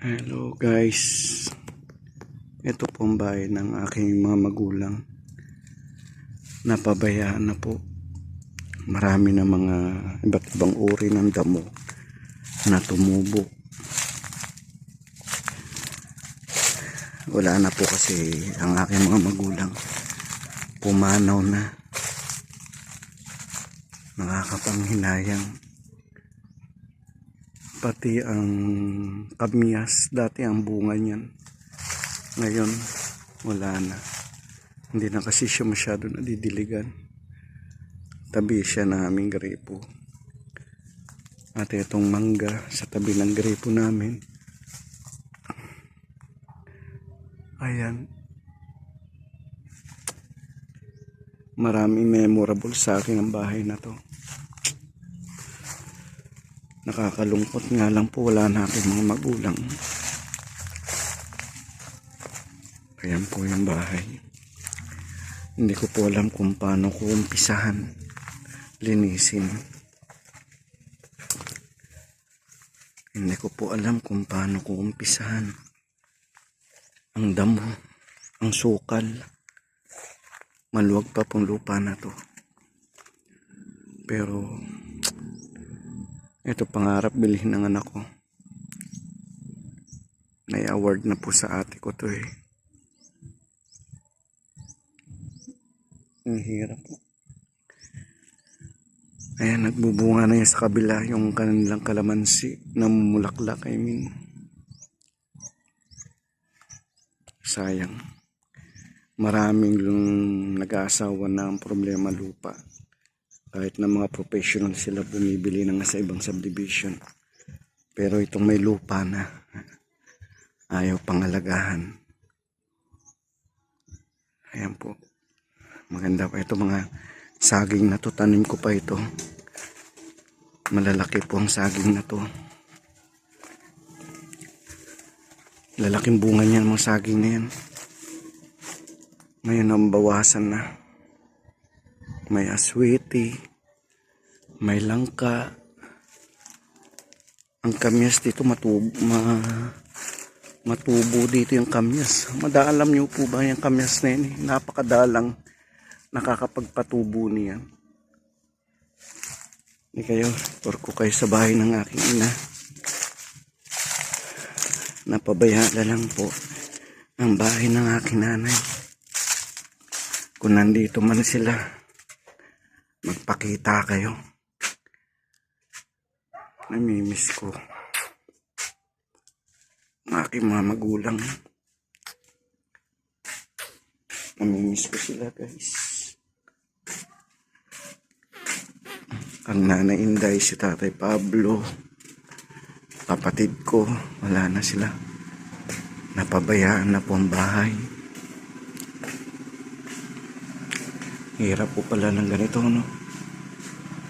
Hello guys. Ito po ang bahay ng aking mga magulang. Napabayaan na po. Marami na mga iba't ibang uri ng damo na tumubo. Wala na po kasi ang aking mga magulang. Pumanaw na. Nakakapanghinayang pati ang kamyas dati ang bunga niyan. Ngayon wala na. Hindi na kasi siya masyado nadidiligan. Tabi siya na aming gripo. At itong mangga sa tabi ng gripo namin. Ayan. Maraming memorable sa akin ang bahay na to Nakakalungkot nga lang po wala na aking mga magulang. Ayan po yung bahay. Hindi ko po alam kung paano ko umpisahan linisin. Hindi ko po alam kung paano ko umpisahan ang damo, ang sukal. Maluwag pa pong lupa na to. Pero ito pangarap bilhin ng anak ko. May award na po sa ate ko to eh. Ang hirap po. Ayan, nagbubunga na yan sa kabila yung kanilang kalamansi na mumulaklak, I mean. Sayang. Maraming nag-aasawa na ang problema lupa kahit na mga professional sila bumibili ng sa ibang subdivision. Pero itong may lupa na ayaw pangalagahan ayan po. Maganda pa ito mga saging na to. Tanim ko pa ito. Malalaki po ang saging na to. Lalaking bunga niyan mga saging na yan. Ngayon ang bawasan na may aswiti, may langka. Ang kamyas dito matubo, ma, matubo dito yung kamyas. Madaalam niyo po ba yung kamyas na yun? Napakadalang nakakapagpatubo niya. Hindi kayo, tour ko kayo sa bahay ng aking ina. Napabayaan lang po ang bahay ng aking nanay. Kung nandito man sila, magpakita kayo. Namimiss ko. Ang aking mga magulang. Namimiss ko sila guys. Ang nanay Inday, si tatay Pablo, kapatid ko, wala na sila. Napabayaan na po ang bahay. Hirap po pala ng ganito, no?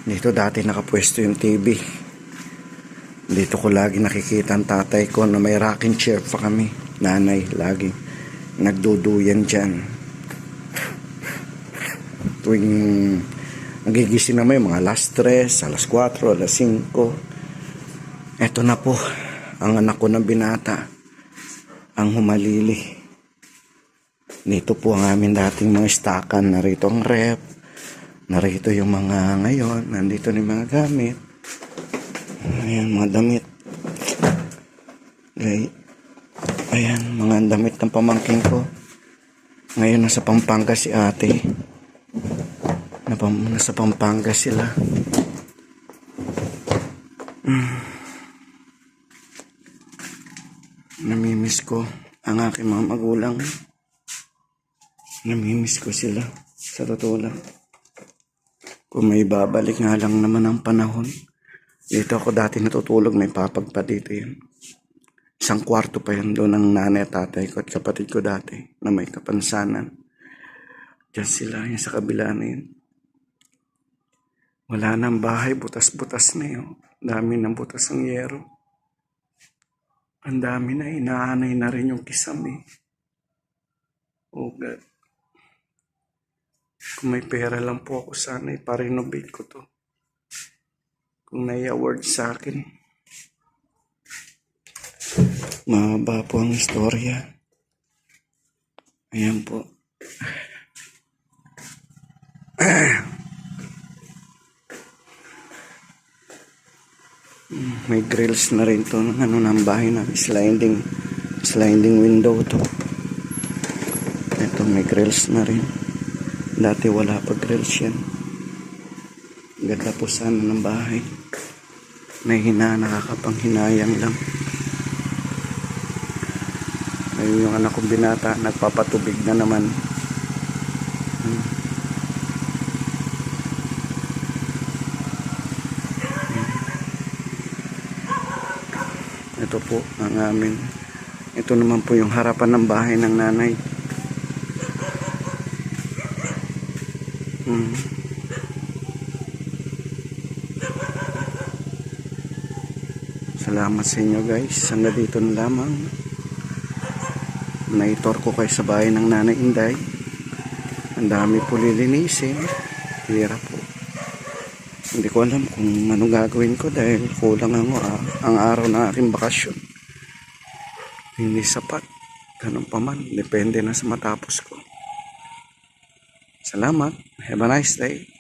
Dito dati nakapwesto yung TV. Dito ko lagi nakikita ang tatay ko na may rocking chair pa kami. Nanay, lagi. Nagduduyan dyan. Tuwing nagigising na may mga alas 3, alas 4, alas 5. Eto na po, ang anak ko na binata. Ang humalili. Dito po ang amin dating mga stakan. Narito ang rep. Narito yung mga ngayon. Nandito ni mga gamit. Ayan, mga damit. Okay. Ayan, mga damit ng pamangking ko. Ngayon nasa Pampanga si ate. Napam nasa Pampanga sila. Mm. Namimiss ko ang aking mga magulang. Namimiss ko sila. Sa totoo lang. Kung may babalik nga lang naman ang panahon. Dito ako dati natutulog. May papag pa dito yun. Isang kwarto pa yun doon ng nanay at tatay ko at kapatid ko dati na may kapansanan. Diyan sila yung sa kabila na yun. Wala nang bahay. Butas-butas na yun. Dami ng butas ng yero. Ang dami na. Inaanay na rin yung kisam eh. Oh God. Kung may pera lang po ako sana iparenovate ko to. Kung nai-award sa akin. Mahaba po ang istorya. Ayan po. May grills na rin to ng ano ng bahay na sliding sliding window to. Ito may grills na rin. Dati wala pa grills yan. Ganda po ng bahay. May hina, nakakapanghinayang lang. Ayun yung anak kong binata, nagpapatubig na naman. Ito po ang amin. Ito naman po yung harapan ng bahay ng nanay. Hmm. Salamat sa inyo guys. Hanggang dito na lamang. Naitor ko kayo sa bahay ng nanay Inday. Ang dami po lilinisin. Hirap po. Hindi ko alam kung ano gagawin ko dahil kulang ang, ah, ang araw ng aking bakasyon. Hindi sapat. Ganun pa man. Depende na sa matapos ko. Salamat. Have a nice day.